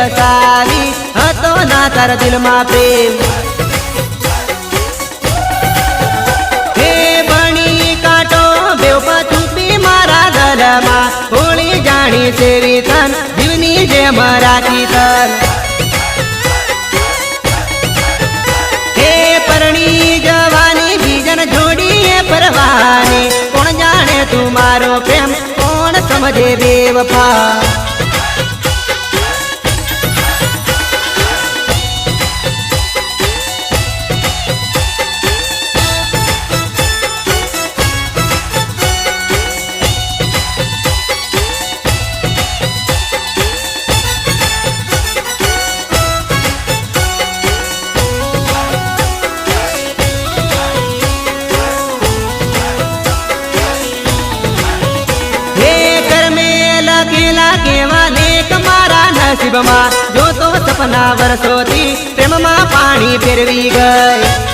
વસાવી હતો ના તારા દિલમાં પ્રેમ. હે બણી કાટો બેવ પી મારા ગળમાં. હોળી જાણી સેવી તન, જીવની જે રાખી તન. હે પરણી જવાની બીજન જોડીએ પરવાની. કોણ જાણે તું મારો પ્રેમ, કોણ સમજે બેવફા? લખેલા કેવા લેખ મારા નસીબમાં જો તો સપના વરસોથી પ્રેમમાં પાણી ફેરવી ગઈ.